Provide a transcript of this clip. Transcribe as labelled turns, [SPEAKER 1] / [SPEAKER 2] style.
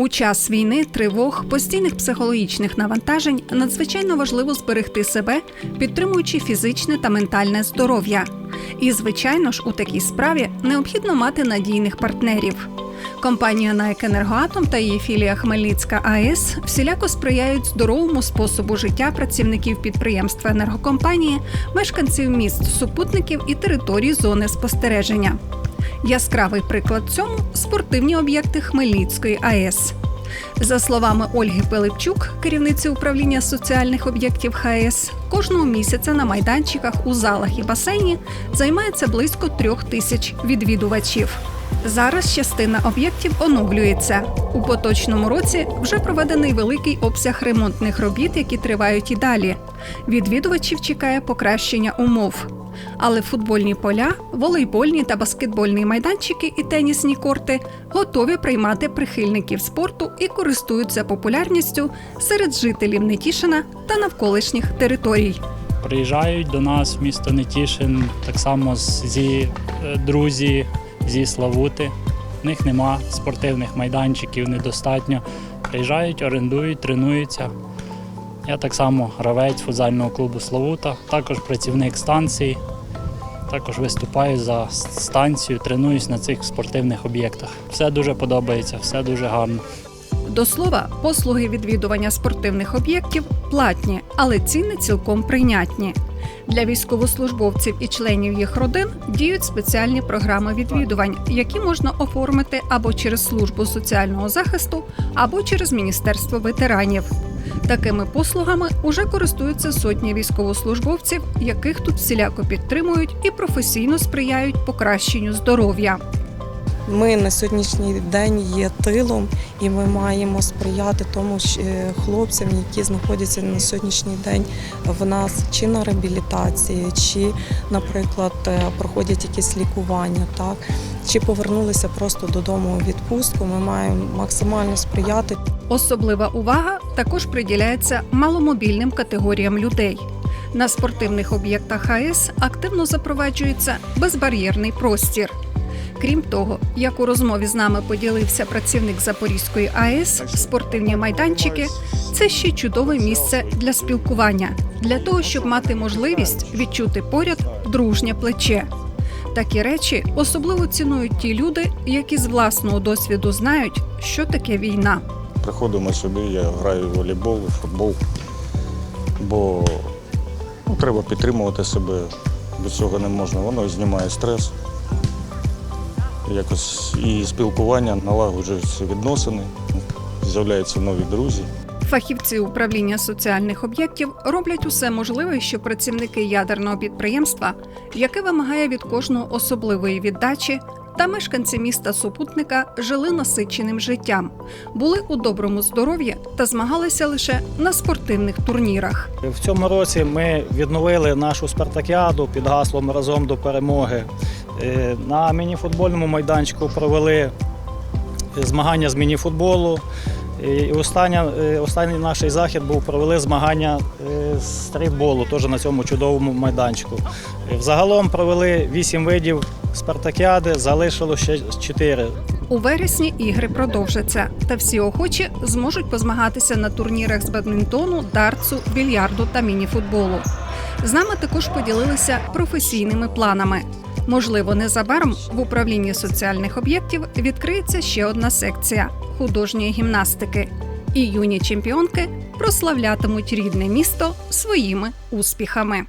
[SPEAKER 1] У час війни, тривог, постійних психологічних навантажень надзвичайно важливо зберегти себе, підтримуючи фізичне та ментальне здоров'я. І, звичайно ж, у такій справі необхідно мати надійних партнерів. Компанія «НАЕК Енергоатом та її філія Хмельницька АЕС всіляко сприяють здоровому способу життя працівників підприємства енергокомпанії, мешканців міст, супутників і територій зони спостереження. Яскравий приклад цьому спортивні об'єкти Хмельницької АЕС. За словами Ольги Пилипчук, керівниці управління соціальних об'єктів ХАЕС, кожного місяця на майданчиках у залах і басейні займається близько трьох тисяч відвідувачів. Зараз частина об'єктів оновлюється. У поточному році вже проведений великий обсяг ремонтних робіт, які тривають і далі. Відвідувачів чекає покращення умов. Але футбольні поля, волейбольні та баскетбольні майданчики і тенісні корти готові приймати прихильників спорту і користуються популярністю серед жителів Нетішина та навколишніх територій.
[SPEAKER 2] Приїжджають до нас в місто Нетішин, так само зі е, друзі, зі Славути. В них нема спортивних майданчиків, недостатньо. Приїжджають, орендують, тренуються. Я так само гравець футзального клубу Славута, також працівник станції. Також виступаю за станцію, тренуюсь на цих спортивних об'єктах. Все дуже подобається, все дуже гарно.
[SPEAKER 1] До слова, послуги відвідування спортивних об'єктів платні, але ціни цілком прийнятні. Для військовослужбовців і членів їх родин діють спеціальні програми відвідувань, які можна оформити або через службу соціального захисту, або через міністерство ветеранів. Такими послугами уже користуються сотні військовослужбовців, яких тут всіляко підтримують і професійно сприяють покращенню здоров'я.
[SPEAKER 3] Ми на сьогоднішній день є тилом, і ми маємо сприяти тому е, хлопцям, які знаходяться на сьогоднішній день в нас чи на реабілітації, чи, наприклад, е, проходять якісь лікування, так чи повернулися просто додому у відпустку. Ми маємо максимально сприяти.
[SPEAKER 1] Особлива увага також приділяється маломобільним категоріям людей. На спортивних об'єктах АЕС активно запроваджується безбар'єрний простір. Крім того, як у розмові з нами поділився працівник Запорізької АЕС, спортивні майданчики це ще чудове місце для спілкування, для того, щоб мати можливість відчути поряд дружнє плече. Такі речі особливо цінують ті люди, які з власного досвіду знають, що таке війна.
[SPEAKER 4] Приходимо сюди, я граю в волейбол, в футбол, бо ну, треба підтримувати себе. Без цього не можна. Воно знімає стрес. Якось і спілкування, налагоджуються відносини, з'являються нові друзі.
[SPEAKER 1] Фахівці управління соціальних об'єктів роблять усе можливе, щоб працівники ядерного підприємства, яке вимагає від кожного особливої віддачі, та мешканці міста супутника жили насиченим життям, були у доброму здоров'ї та змагалися лише на спортивних турнірах.
[SPEAKER 5] В цьому році ми відновили нашу спартакіаду під гаслом разом до перемоги. Е, На мініфутбольному майданчику провели змагання з мініфутболу. І остання, е, останній наш захід був провели змагання е, з стрітболу, теж на цьому чудовому майданчику. Е, Взагалом провели вісім видів спартакіади, залишило ще чотири.
[SPEAKER 1] У вересні ігри продовжаться, та всі охочі зможуть позмагатися на турнірах з бадмінтону, дартсу, більярду та мініфутболу. З нами також поділилися професійними планами. Можливо, незабаром в управлінні соціальних об'єктів відкриється ще одна секція художньої гімнастики. І юні чемпіонки прославлятимуть рідне місто своїми успіхами.